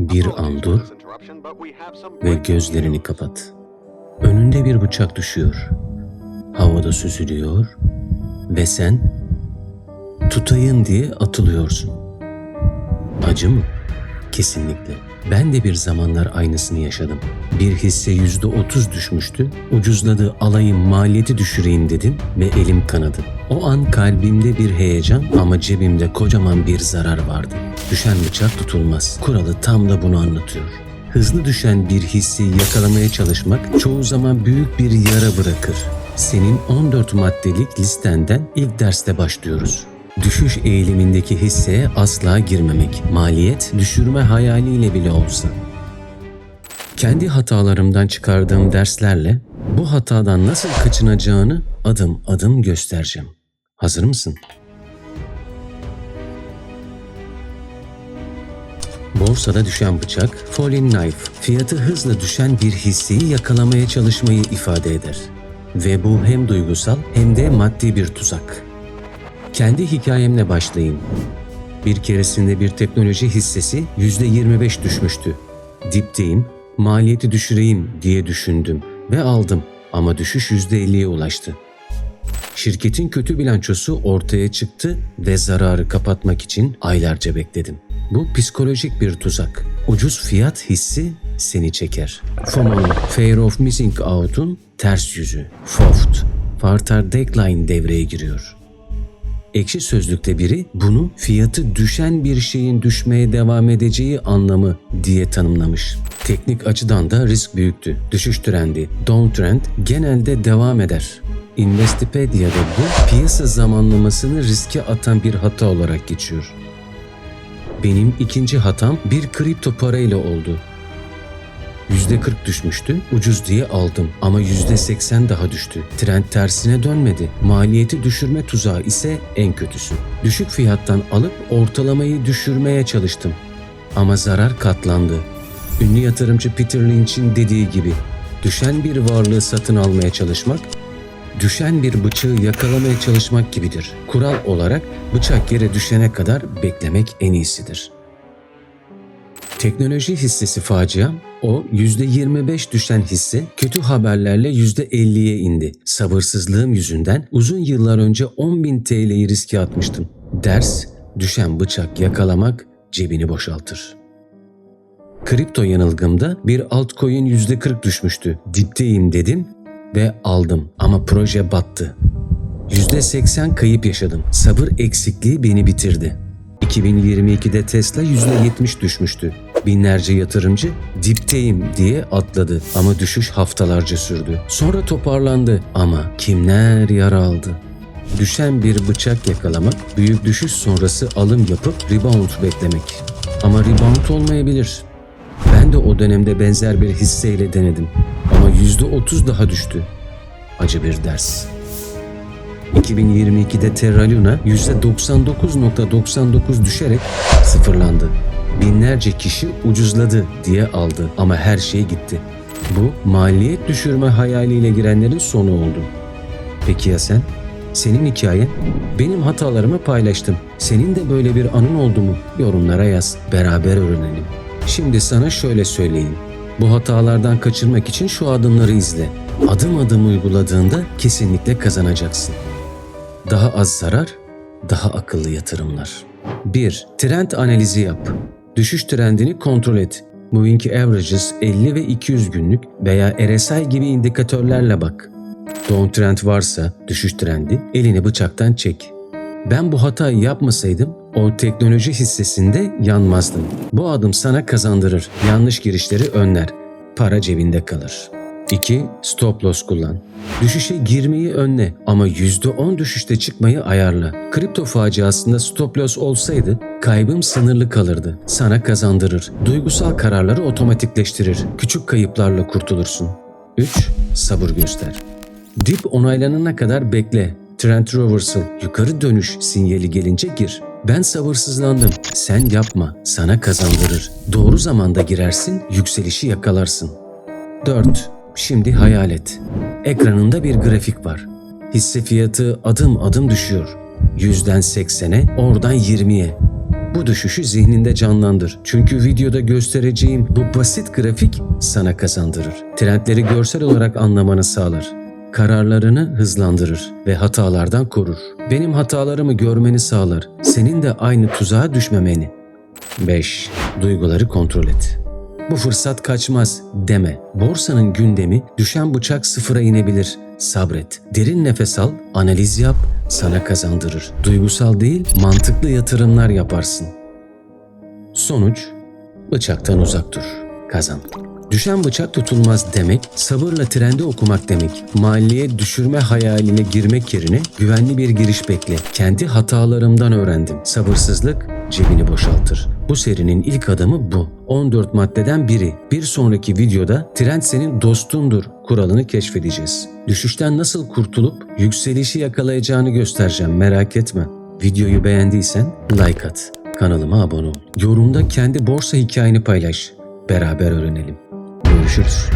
Bir an dur ve gözlerini kapat. Önünde bir bıçak düşüyor. Havada süzülüyor ve sen tutayım diye atılıyorsun. Acı mı? Kesinlikle. Ben de bir zamanlar aynısını yaşadım. Bir hisse yüzde otuz düşmüştü. Ucuzladı alayım maliyeti düşüreyim dedim ve elim kanadı. O an kalbimde bir heyecan ama cebimde kocaman bir zarar vardı. Düşen bıçak tutulmaz. Kuralı tam da bunu anlatıyor. Hızlı düşen bir hissi yakalamaya çalışmak çoğu zaman büyük bir yara bırakır. Senin 14 maddelik listenden ilk derste başlıyoruz. Düşüş eğilimindeki hisseye asla girmemek. Maliyet düşürme hayaliyle bile olsa. Kendi hatalarımdan çıkardığım derslerle bu hatadan nasıl kaçınacağını adım adım göstereceğim. Hazır mısın? Borsada düşen bıçak, falling knife, fiyatı hızla düşen bir hisseyi yakalamaya çalışmayı ifade eder. Ve bu hem duygusal hem de maddi bir tuzak. Kendi hikayemle başlayayım. Bir keresinde bir teknoloji hissesi %25 düşmüştü. Dipteyim, maliyeti düşüreyim diye düşündüm ve aldım ama düşüş %50'ye ulaştı. Şirketin kötü bilançosu ortaya çıktı ve zararı kapatmak için aylarca bekledim. Bu psikolojik bir tuzak. Ucuz fiyat hissi seni çeker. FOMO, Fear of Missing Out'un ters yüzü. FOFT, Fartar Decline devreye giriyor. Ekşi Sözlük'te biri bunu fiyatı düşen bir şeyin düşmeye devam edeceği anlamı diye tanımlamış. Teknik açıdan da risk büyüktü. Düşüş trendi, downtrend genelde devam eder. Investopedia'da bu piyasa zamanlamasını riske atan bir hata olarak geçiyor. Benim ikinci hatam bir kripto parayla oldu. %40 düşmüştü, ucuz diye aldım ama %80 daha düştü. Trend tersine dönmedi. Maliyeti düşürme tuzağı ise en kötüsü. Düşük fiyattan alıp ortalamayı düşürmeye çalıştım. Ama zarar katlandı. Ünlü yatırımcı Peter Lynch'in dediği gibi düşen bir varlığı satın almaya çalışmak düşen bir bıçağı yakalamaya çalışmak gibidir. Kural olarak bıçak yere düşene kadar beklemek en iyisidir. Teknoloji hissesi facia, o %25 düşen hisse kötü haberlerle %50'ye indi. Sabırsızlığım yüzünden uzun yıllar önce 10.000 TL'yi riske atmıştım. Ders, düşen bıçak yakalamak cebini boşaltır. Kripto yanılgımda bir altcoin %40 düşmüştü. Dipteyim dedim ve aldım ama proje battı. %80 kayıp yaşadım. Sabır eksikliği beni bitirdi. 2022'de Tesla %70 düşmüştü. Binlerce yatırımcı dipteyim diye atladı ama düşüş haftalarca sürdü. Sonra toparlandı ama kimler yara aldı? Düşen bir bıçak yakalamak, büyük düşüş sonrası alım yapıp rebound beklemek. Ama rebound olmayabilir. Ben de o dönemde benzer bir hisseyle denedim ama %30 daha düştü. Acı bir ders. 2022'de Terra Luna %99.99 düşerek sıfırlandı. Binlerce kişi ucuzladı diye aldı ama her şey gitti. Bu maliyet düşürme hayaliyle girenlerin sonu oldu. Peki ya sen? Senin hikayen? Benim hatalarımı paylaştım. Senin de böyle bir anın oldu mu? Yorumlara yaz. Beraber öğrenelim. Şimdi sana şöyle söyleyeyim. Bu hatalardan kaçırmak için şu adımları izle. Adım adım uyguladığında kesinlikle kazanacaksın. Daha az zarar, daha akıllı yatırımlar. 1. Trend analizi yap. Düşüş trendini kontrol et. Moving Averages 50 ve 200 günlük veya RSI gibi indikatörlerle bak. Downtrend varsa düşüş trendi elini bıçaktan çek. Ben bu hatayı yapmasaydım o teknoloji hissesinde yanmazdım. Bu adım sana kazandırır. Yanlış girişleri önler. Para cebinde kalır. 2. Stop loss kullan. Düşüşe girmeyi önle ama %10 düşüşte çıkmayı ayarla. Kripto faciasında stop loss olsaydı kaybım sınırlı kalırdı. Sana kazandırır. Duygusal kararları otomatikleştirir. Küçük kayıplarla kurtulursun. 3. Sabır göster. Dip onaylanana kadar bekle. Trend reversal, yukarı dönüş sinyali gelince gir. Ben sabırsızlandım. Sen yapma. Sana kazandırır. Doğru zamanda girersin, yükselişi yakalarsın. 4. Şimdi hayal et. Ekranında bir grafik var. Hisse fiyatı adım adım düşüyor. Yüzden 80'e, oradan 20'ye. Bu düşüşü zihninde canlandır. Çünkü videoda göstereceğim bu basit grafik sana kazandırır. Trendleri görsel olarak anlamanı sağlar. Kararlarını hızlandırır ve hatalardan korur. Benim hatalarımı görmeni sağlar. Senin de aynı tuzağa düşmemeni. 5. Duyguları kontrol et. Bu fırsat kaçmaz deme. Borsanın gündemi düşen bıçak sıfıra inebilir. Sabret. Derin nefes al, analiz yap, sana kazandırır. Duygusal değil, mantıklı yatırımlar yaparsın. Sonuç, bıçaktan uzak dur. Kazan. Düşen bıçak tutulmaz demek, sabırla trende okumak demek. Maliye düşürme hayaline girmek yerine güvenli bir giriş bekle. Kendi hatalarımdan öğrendim. Sabırsızlık cebini boşaltır. Bu serinin ilk adımı bu. 14 maddeden biri. Bir sonraki videoda trend senin dostundur kuralını keşfedeceğiz. Düşüşten nasıl kurtulup yükselişi yakalayacağını göstereceğim merak etme. Videoyu beğendiysen like at. Kanalıma abone ol. Yorumda kendi borsa hikayeni paylaş. Beraber öğrenelim. Görüşürüz.